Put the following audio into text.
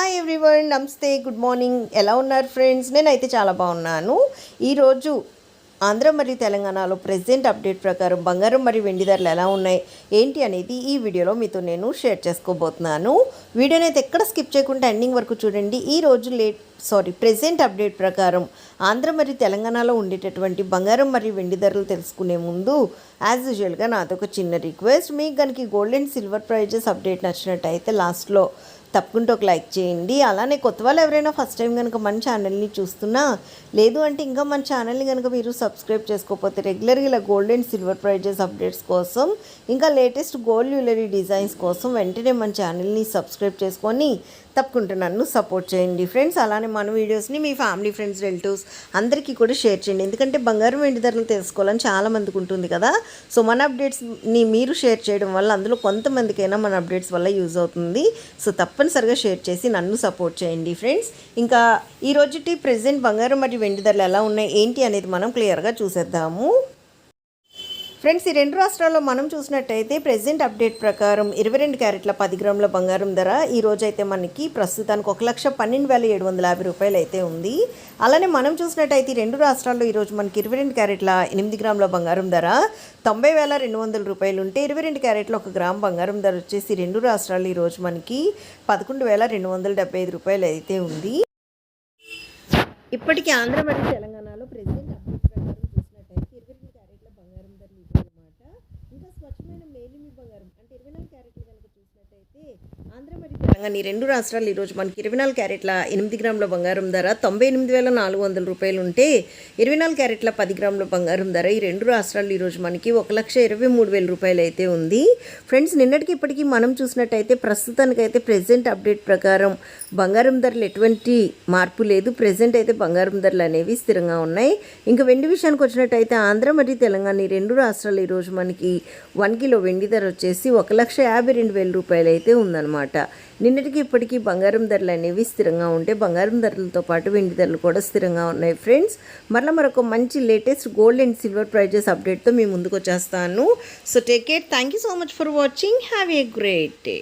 Hi everyone నమస్తే good morning ఎలా ఉన్నారు ఫ్రెండ్స్ నేనైతే చాలా బాగున్నాను. ఈరోజు ఆంధ్ర మరియు తెలంగాణలో ప్రెసెంట్ అప్డేట్ ప్రకారం బంగారం మరియు వెండి ధరలు ఎలా ఉన్నాయి ఏంటి అనేది ఈ వీడియోలో మీతో నేను షేర్ చేసుకోబోతున్నాను. వీడియోని అయితే ఎక్కడ స్కిప్ చేయకుండా ఎండింగ్ వరకు చూడండి. ఈ రోజు లేట్ సారీ ప్రెజెంట్ అప్డేట్ ప్రకారం ఆంధ్ర మరియు తెలంగాణలో ఉండేటటువంటి బంగారం మరియు వెండి ధరలు తెలుసుకునే ముందు యాజ్ యూజువల్గా నాతో ఒక చిన్న రిక్వెస్ట్ మీకు కనుక gold and silver prizes update నచ్చినట్టయితే లాస్ట్లో తప్పకుండా ఒక లైక్ చేయండి. అలానే కొత్త వాళ్ళు ఎవరైనా ఫస్ట్ టైం కనుక మన ఛానల్ని చూస్తున్నా లేదు అంటే ఇంకా మన ఛానల్ని కనుక మీరు సబ్స్క్రైబ్ చేసుకోకపోతే రెగ్యులర్గా ఇలా gold and silver prizes updates కోసం ఇంకా లేటెస్ట్ గోల్డ్ జ్యువెలరీ డిజైన్స్ కోసం వెంటనే మన ఛానల్ని సబ్స్క్రైబ్ చేసుకొని తప్పకుండా నన్ను సపోర్ట్ చేయండి. ఫ్రెండ్స్ అలానే మన వీడియోస్ని మీ ఫ్యామిలీ ఫ్రెండ్స్ రిలేటివ్స్ అందరికీ కూడా షేర్ చేయండి. ఎందుకంటే బంగారం వెండి ధరలు తెలుసుకోవాలని చాలా మందికి ఉంటుంది కదా. సో మన అప్డేట్స్ని మీరు షేర్ చేయడం వల్ల అందులో కొంతమందికైనా మన అప్డేట్స్ వల్ల యూజ్ అవుతుంది. సో తప్పనిసరిగా షేర్ చేసి నన్ను సపోర్ట్ చేయండి ఫ్రెండ్స్ ఇంకా ఈరోజుటి రోజుటి ప్రెసెంట్ బంగారం మరియు వెండి ధరలు ఎలా ఉన్నాయి ఏంటి అనేది మనం క్లియర్గా చూసేద్దాము. ఫ్రెండ్స్ ఈ రెండు రాష్ట్రాల్లో మనం చూసినట్టయితే ప్రెసెంట్ అప్డేట్ ప్రకారం ఇరవై రెండు క్యారెట్ల పది గ్రాముల బంగారం ధర ఈ రోజు అయితే మనకి ప్రస్తుతానికి ఒక లక్ష పన్నెండు వేల ఏడు వందల యాభై రూపాయలు అయితే ఉంది. అలానే మనం చూసినట్టయితే ఈ రెండు రాష్ట్రాల్లో ఈరోజు మనకి ఇరవై రెండు క్యారెట్ల ఎనిమిది గ్రాముల బంగారం ధర తొంభై వేల రెండు వందల రూపాయలు ఉంటే ఇరవై రెండు క్యారెట్ల ఒక గ్రామ్ బంగారం ధర వచ్చేసి రెండు రాష్ట్రాల్లో ఈరోజు మనకి పదకొండు వేల రెండు వందల డెబ్బై ఐదు రూపాయలు అయితే ఉంది. ఇప్పటికీ ఆంధ్ర మరియు తెలంగాణ ప్రెసిడెంట్ అప్డేట్ ప్రకారం చూసినట్టయితే ఇరవై రెండు క్యారెట్ల బంగారం ధరలు ఇదన్నమాట ఇంకా స్వచ్ఛమైన మేలిమి బంగారం. అంటే ఇరవై నాలుగు క్యారెట్లు కనుక చూసినట్టయితే ఆంధ్ర మరియు తెలంగాణ ఈ రెండు రాష్ట్రాలు ఈరోజు మనకి ఇరవై నాలుగు క్యారెట్ల ఎనిమిది గ్రాముల బంగారం ధర తొంభై ఎనిమిది వేల నాలుగు వందల రూపాయలు ఉంటే ఇరవై నాలుగు క్యారెట్ల పది గ్రాముల బంగారం ధర ఈ రెండు రాష్ట్రాలు ఈరోజు మనకి ఒక లక్ష ఇరవై మూడు వేల రూపాయలు అయితే ఉంది. ఫ్రెండ్స్ నిన్నటికి ఇప్పటికీ మనం చూసినట్టయితే ప్రస్తుతానికైతే ప్రెసెంట్ అప్డేట్ ప్రకారం బంగారం ధరలు ఎటువంటి మార్పు లేదు. ప్రెసెంట్ అయితే బంగారం ధరలు అనేవి స్థిరంగా ఉన్నాయి. ఇంకా వెండి విషయానికి వచ్చినట్టయితే ఆంధ్ర మరియు తెలంగాణ ఈ రెండు రాష్ట్రాలు ఈరోజు మనకి వన్ కిలో వెండి ధర వచ్చేసి ఒక లక్ష యాభై రెండు వేల రూపాయలు అయితే ఉందన్నమాట. నిన్నటికి ఇప్పటికీ బంగారం ధరలు అనేవి స్థిరంగా ఉంటే బంగారం ధరలతో పాటు వెండి ధరలు కూడా స్థిరంగా ఉన్నాయి ఫ్రెండ్స్. మరలా మరొక మంచి latest gold and silver prizes అప్డేట్తో మీ ముందుకు వచ్చేస్తాను. So take care thank you so much for watching have a great day